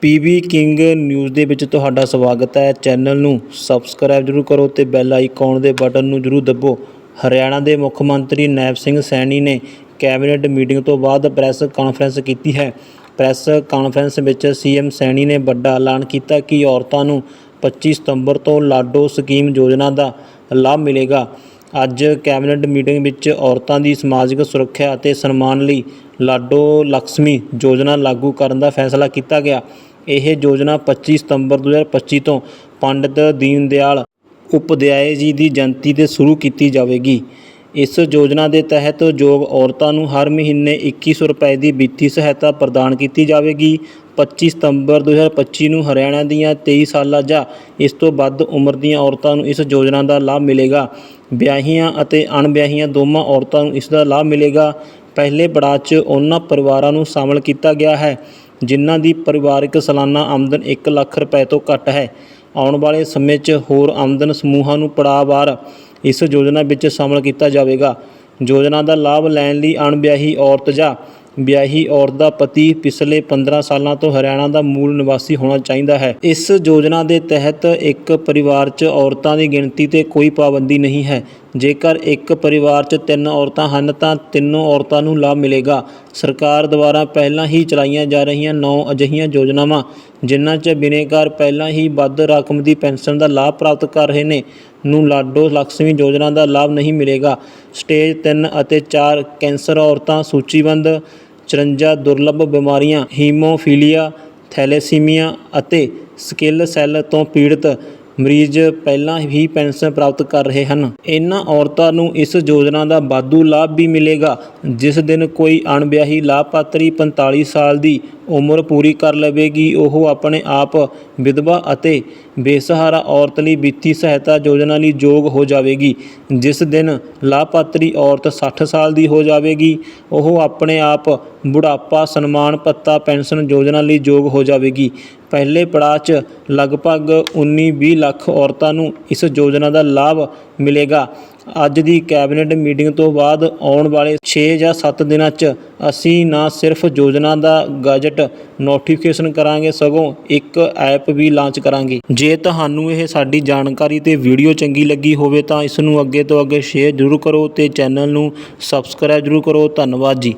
PB king news ਦੇ ਵਿੱਚ ਤੁਹਾਡਾ ਸਵਾਗਤ ਹੈ। ਚੈਨਲ ਨੂੰ ਸਬਸਕ੍ਰਾਈਬ ਜ਼ਰੂਰ ਕਰੋ ਤੇ ਬੈਲ ਆਈਕਨ ਦੇ ਬਟਨ ਨੂੰ ਜ਼ਰੂਰ ਦੱਬੋ। ਹਰਿਆਣਾ ਦੇ ਮੁੱਖ ਮੰਤਰੀ ਨੈਬ ਸਿੰਘ ਸੈਣੀ ਨੇ ਕੈਬਨਿਟ ਮੀਟਿੰਗ ਤੋਂ ਬਾਅਦ ਪ੍ਰੈਸ ਕਾਨਫਰੰਸ ਕੀਤੀ ਹੈ। ਪ੍ਰੈਸ ਕਾਨਫਰੰਸ ਵਿੱਚ ਸੀਐਮ ਸੈਣੀ ਨੇ ਵੱਡਾ ਐਲਾਨ ਕੀਤਾ ਕਿ ਔਰਤਾਂ ਨੂੰ 25 ਸਤੰਬਰ ਤੋਂ ਲਾਡੋ ਸਕੀਮ ਯੋਜਨਾ ਦਾ ਲਾਭ ਮਿਲੇਗਾ। ਅੱਜ ਕੈਬਨਿਟ ਮੀਟਿੰਗ ਵਿੱਚ ਔਰਤਾਂ ਦੀ ਸਮਾਜਿਕ ਸੁਰੱਖਿਆ ਅਤੇ ਸਨਮਾਨ ਲਈ ਲਾਡੋ ਲਕਸ਼ਮੀ ਯੋਜਨਾ ਲਾਗੂ ਕਰਨ ਦਾ ਫੈਸਲਾ ਕੀਤਾ ਗਿਆ। ਇਹ ਯੋਜਨਾ 25 ਸਤੰਬਰ 2025 ਤੋਂ ਪੰਡਿਤ ਦੀਨ ਦਿਆਲ ਉਪਧਿਆਏ ਜੀ ਦੀ ਜਯੰਤੀ ਤੇ ਸ਼ੁਰੂ ਕੀਤੀ ਜਾਵੇਗੀ। ਇਸ ਯੋਜਨਾ ਦੇ ਤਹਿਤ ਯੋਗ ਔਰਤਾਂ ਨੂੰ ਹਰ ਮਹੀਨੇ 2100 ਰੁਪਏ ਦੀ ਵਿੱਤੀ ਸਹਾਇਤਾ ਪ੍ਰਦਾਨ ਕੀਤੀ ਜਾਵੇਗੀ। 25 ਸਤੰਬਰ 2025 ਨੂੰ ਹਰਿਆਣਾ ਦੀਆਂ 23 ਸਾਲਾਂ ਜਾਂ ਇਸ ਤੋਂ ਵੱਧ ਉਮਰ ਦੀਆਂ ਔਰਤਾਂ ਨੂੰ ਇਸ ਯੋਜਨਾ ਦਾ ਲਾਭ ਮਿਲੇਗਾ। ਵਿਆਹੀਆਂ ਅਤੇ ਅਣਵਿਆਹੀਆਂ ਦੋਵਾਂ ਔਰਤਾਂ ਨੂੰ ਇਸ ਦਾ ਲਾਭ ਮਿਲੇਗਾ। ਪਹਿਲੇ ਪੜਾਅ 'ਚ ਉਹਨਾਂ ਪਰਿਵਾਰਾਂ ਨੂੰ ਸ਼ਾਮਲ ਕੀਤਾ ਗਿਆ ਹੈ। ਜਿਨ੍ਹਾਂ ਦੀ ਪਰਿਵਾਰਕ ਸਾਲਾਨਾ ਆਮਦਨ 1 ਲੱਖ ਰੁਪਏ ਤੋਂ ਘੱਟ ਹੈ। ਆਉਣ ਵਾਲੇ ਸਮੇਂ 'ਚ ਹੋਰ ਆਮਦਨ ਸਮੂਹਾਂ ਨੂੰ ਪੜਾਅਵਾਰ ਇਸ ਯੋਜਨਾ ਵਿੱਚ ਸ਼ਾਮਲ ਕੀਤਾ ਜਾਵੇਗਾ। ਯੋਜਨਾ ਦਾ ਲਾਭ ਲੈਣ ਲਈ ਅਣਵਿਆਹੀ ਔਰਤ ਜਾਂ ਵਿਆਹੀ ਔਰਤ ਦਾ ਪਤੀ ਪਿਛਲੇ 15 ਸਾਲਾਂ ਤੋਂ ਹਰਿਆਣਾ ਦਾ ਮੂਲ ਨਿਵਾਸੀ ਹੋਣਾ ਚਾਹੀਦਾ ਹੈ। ਇਸ ਯੋਜਨਾ ਦੇ ਤਹਿਤ ਇੱਕ ਪਰਿਵਾਰ 'ਚ ਔਰਤਾਂ ਦੀ ਗਿਣਤੀ ਤੇ ਕੋਈ ਪਾਬੰਦੀ ਨਹੀਂ ਹੈ। ਜੇਕਰ ਇੱਕ ਪਰਿਵਾਰ 'ਚ ਤਿੰਨ ਔਰਤਾਂ ਹਨ ਤਾਂ ਤਿੰਨੋਂ ਔਰਤਾਂ ਨੂੰ ਲਾਭ ਮਿਲੇਗਾ। ਸਰਕਾਰ ਦੁਆਰਾ ਪਹਿਲਾਂ ਹੀ ਚਲਾਈਆਂ ਜਾ ਰਹੀਆਂ ਨੌ ਅਜਿਹੀਆਂ ਯੋਜਨਾਵਾਂ, ਜਿਨ੍ਹਾਂ 'ਚ ਬਿਨੇਕਾਰ ਪਹਿਲਾਂ ਹੀ ਵੱਧ ਰਕਮ ਦੀ ਪੈਨਸ਼ਨ ਦਾ ਲਾਭ ਪ੍ਰਾਪਤ ਕਰ ਰਹੇ ਨੇ, ਨੂੰ ਲਾਡੋ ਲਕਸ਼ਮੀ ਯੋਜਨਾ ਦਾ ਲਾਭ ਨਹੀਂ ਮਿਲੇਗਾ। ਸਟੇਜ 3 ਅਤੇ 4 ਕੈਂਸਰ ਔਰਤਾਂ ਸੂਚੀਬੰਦ 54 ਦੁਰਲੱਭ ਬਿਮਾਰੀਆਂ, ਹੀਮੋਫੀਲੀਆ, ਥੈਲੇਸੀਮੀਆ ਅਤੇ ਸਕਿਲ ਸੈੱਲ ਤੋਂ ਪੀੜਤ ਮਰੀਜ਼ ਪਹਿਲਾਂ ਹੀ ਪੈਨਸ਼ਨ ਪ੍ਰਾਪਤ ਕਰ ਰਹੇ ਹਨ। ਇਹਨਾਂ ਔਰਤਾਂ ਨੂੰ ਇਸ ਯੋਜਨਾ ਦਾ ਵਾਧੂ ਲਾਭ ਵੀ ਮਿਲੇਗਾ, ਜਿਸ ਦਿਨ ਕੋਈ ਅਣਵਿਆਹੀ ਲਾਭਪਾਤਰੀ 45 ਸਾਲ ਦੀ ਉਮਰ ਪੂਰੀ ਕਰ ਲਵੇਗੀ, ਉਹ ਆਪਣੇ ਆਪ ਵਿਧਵਾ ਅਤੇ ਬੇਸਹਾਰਾ ਔਰਤ ਲਈ ਵਿੱਤੀ ਸਹਾਇਤਾ ਯੋਜਨਾ ਲਈ ਯੋਗ ਹੋ ਜਾਵੇਗੀ। ਜਿਸ ਦਿਨ ਲਾਭਪਾਤਰੀ ਔਰਤ 60 ਸਾਲ ਦੀ ਹੋ ਜਾਵੇਗੀ, ਉਹ ਆਪਣੇ ਆਪ ਬੁਢਾਪਾ, ਸਨਮਾਨ ਭੱਤਾ, ਪੈਨਸ਼ਨ ਯੋਜਨਾ ਲਈ ਯੋਗ ਹੋ ਜਾਵੇਗੀ। ਪਹਿਲੇ ਪੜਾਅ 'ਚ ਲਗਭਗ 19-20 ਲੱਖ ਔਰਤਾਂ ਨੂੰ ਇਸ ਯੋਜਨਾ ਦਾ ਲਾਭ ਮਿਲੇਗਾ। ਅੱਜ ਦੀ ਕੈਬਨਿਟ ਮੀਟਿੰਗ ਤੋਂ ਬਾਅਦ ਆਉਣ ਵਾਲੇ 6 ਜਾਂ 7 ਦਿਨਾਂ 'ਚ ਅਸੀਂ ਨਾ ਸਿਰਫ ਯੋਜਨਾ ਦਾ ਗਜਟ ਨੋਟੀਫਿਕੇਸ਼ਨ ਕਰਾਂਗੇ, ਸਗੋਂ ਇੱਕ ਐਪ ਵੀ ਲਾਂਚ ਕਰਾਂਗੇ। ਜੇ ਤੁਹਾਨੂੰ ਇਹ ਸਾਡੀ ਜਾਣਕਾਰੀ ਤੇ ਵੀਡੀਓ ਚੰਗੀ ਲੱਗੀ ਹੋਵੇ ਤਾਂ ਇਸ ਨੂੰ ਅੱਗੇ ਤੋਂ ਅੱਗੇ ਸ਼ੇਅਰ ਜ਼ਰੂਰ ਕਰੋ ਤੇ ਚੈਨਲ ਨੂੰ ਸਬਸਕ੍ਰਾਈਬ ਜ਼ਰੂਰ ਕਰੋ। ਧੰਨਵਾਦ ਜੀ।